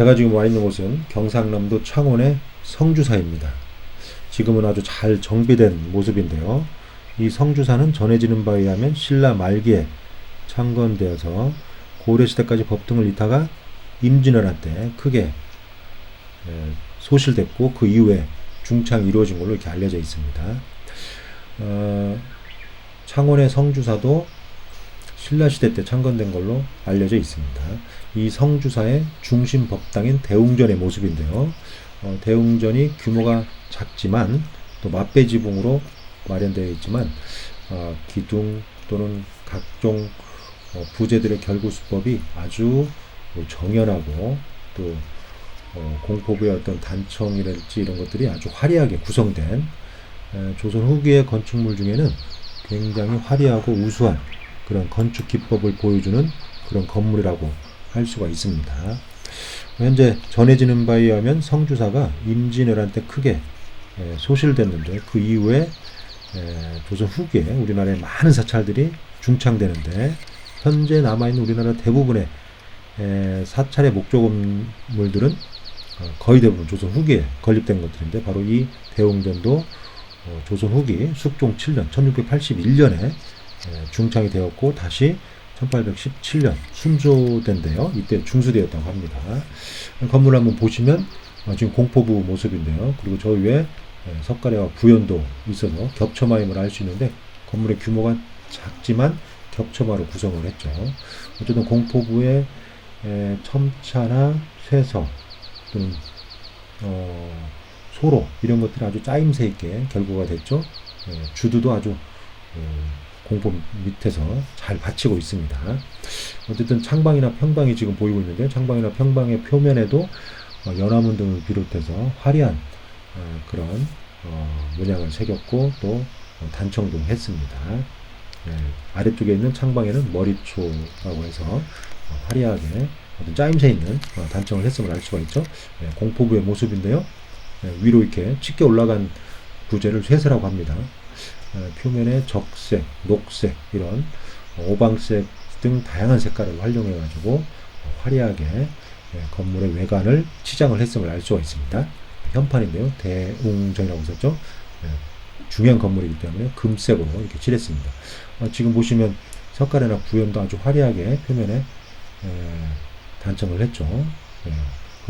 제가 지금 와 있는 곳은 경상남도 창원의 성주사입니다. 지금은 아주 잘 정비된 모습인데요. 이 성주사는 전해지는 바에 의하면 신라 말기에 창건되어서 고려시대까지 법등을 잇다가 임진왜란 때 크게 에, 소실됐고 그 이후에 중창이 이루어진 걸로 이렇게 알려져 있습니다. 어, 창원의 성주사도 신라시대 때 창건된 걸로 알려져 있습니다. 이 성주사의 중심 법당인 대웅전의 모습인데요. 어, 대웅전이 규모가 작지만 또 맛배지붕으로 마련되어 있지만 어, 기둥 또는 각종 어, 부재들의 결구 수법이 아주 뭐 정연하고 또 어, 공포부의 어떤 단청이랄지 이런 것들이 아주 화려하게 구성된 에, 조선 후기의 건축물 중에는 굉장히 화려하고 우수한 그런 건축 기법을 보여주는 그런 건물이라고 할 수가 있습니다. 현재 전해지는 바에 의하면 성주사가 임진왜란 때 크게 에, 소실됐는데 그 이후에 에, 조선 후기에 우리나라의 많은 사찰들이 중창되는데 현재 남아있는 우리나라 대부분의 에, 사찰의 목조건물들은 어, 거의 대부분 조선 후기에 건립된 것들인데 바로 이 대웅전도 어, 조선 후기 숙종 7년 1681년에 중창이 되었고 다시 1817년 순조된데요. 이때 중수되었다고 합니다. 건물 한번 보시면 어, 지금 공포부 모습인데요. 그리고 저 위에 에, 석가래와 부연도 있어서 겹쳐마임을 알 수 있는데 건물의 규모가 작지만 겹쳐마로 구성을 했죠. 어쨌든 공포부의 에, 첨차나 쇠서 또는 어, 소로 이런 것들이 아주 짜임새 있게 결구가 됐죠. 예, 주두도 아주 어, 공포 밑에서 잘 받치고 있습니다. 어쨌든 창방이나 평방이 지금 보이고 있는데 창방이나 평방의 표면에도 어, 연화문 등을 비롯해서 화려한 어, 그런 어, 문양을 새겼고 또 어, 단청도 했습니다. 예, 아래쪽에 있는 창방에는 머리초라고 해서 어, 화려하게 어떤 짜임새 있는 어, 단청을 했음을 알 수가 있죠. 예, 공포부의 모습인데요. 예, 위로 이렇게 짙게 올라간 부재를 쇠세라고 합니다. 예, 표면에 적색, 녹색 이런 오방색 등 다양한 색깔을 활용해 가지고 화려하게 예, 건물의 외관을 치장을 했음을 알 수가 있습니다. 현판인데요. 대웅전이라고 썼죠. 예, 중요한 건물이기 때문에 금색으로 이렇게 칠했습니다. 어, 지금 보시면 석가래나 부연도 아주 화려하게 표면에 예, 단청을 했죠.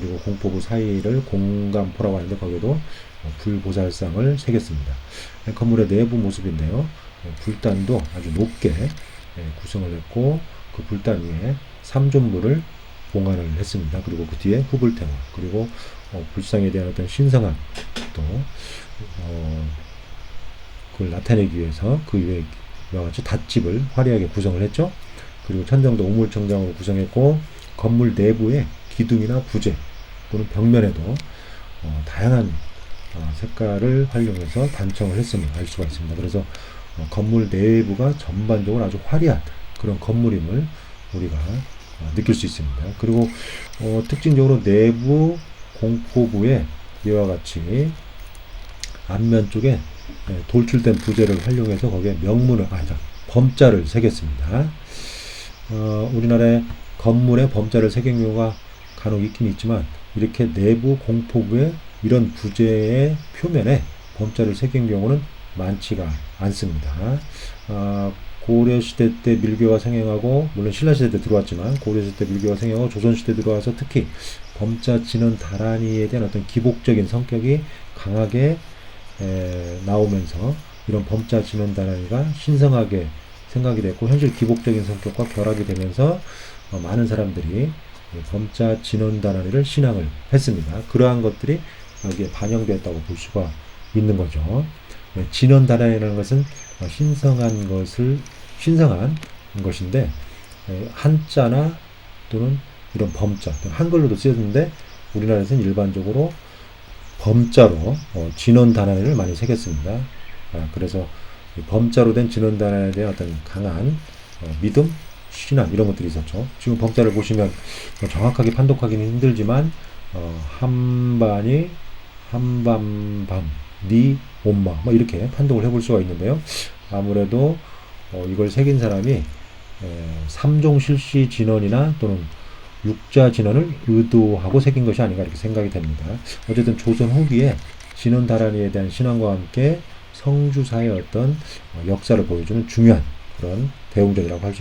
예, 그리고 공포부 사이를 공간포라고 하는데 거기도 어, 불보살상을 새겼습니다. 예, 건물의 내부 모습인데요. 예, 불단도 아주 높게 예, 구성을 했고 그 불단 위에 삼존물을 봉안을 했습니다. 그리고 그 뒤에 후불탱화 그리고 어, 불상에 대한 어떤 신성함 또 어, 그걸 나타내기 위해서 그 위에 이와 같이 닷집을 화려하게 구성을 했죠. 그리고 천정도 우물청정으로 구성했고 건물 내부에 기둥이나 부재 또는 벽면에도 어, 다양한 어, 색깔을 활용해서 단청을 했음을 알 수가 있습니다. 그래서 어, 건물 내부가 전반적으로 아주 화려한 그런 건물임을 우리가 어, 느낄 수 있습니다. 그리고 어, 특징적으로 내부 공포부에 이와 같이 앞면 쪽에 예, 돌출된 부재를 활용해서 거기에 명문을 아니다 범자를 새겼습니다. 어, 우리나라의 건물에 범자를 새긴 경우가 간혹 있긴 있지만 이렇게 내부 공포부에 이런 부재의 표면에 범자를 새긴 경우는 많지가 않습니다. 아, 고려시대 때 밀교가 생행하고 물론 신라시대 때 들어왔지만 고려시대 때 밀교가 생행하고 조선시대 들어와서 특히 범자 진원 다란이에 대한 어떤 기복적인 성격이 강하게 에, 나오면서 이런 범자 진원 다란이가 신성하게 생각이 됐고 현실 기복적인 성격과 결합이 되면서 어, 많은 사람들이 이 범자 진원 다란이를 신앙을 했습니다. 그러한 것들이 여기에 반영되었다고 볼 수가 있는 거죠. 네, 진원 다란이라는 것은 어, 신성한 것을 신성한 것인데 에, 한자나 또는 이런 범자 한글로도 쓰였는데 우리나라에서는 일반적으로 범자로 어, 진원 단안을 많이 새겼습니다. 아, 그래서 이 범자로 된 진원 단안에 대한 어떤 강한 어, 믿음, 신앙 이런 것들이 있었죠. 지금 범자를 보시면 뭐 정확하게 판독하기는 힘들지만 어, 한반이 한밤밤 니 엄마 뭐 이렇게 판독을 해볼 수가 있는데요. 아무래도 어, 이걸 새긴 사람이 에, 삼종 실시 진원이나 또는 육자 진원을 의도하고 새긴 것이 아닌가 이렇게 생각이 됩니다. 어쨌든 조선 후기에 진원 다란이에 대한 신앙과 함께 성주사의 어떤 어, 역사를 보여주는 중요한 그런 대웅전이라고 할 수 있습니다.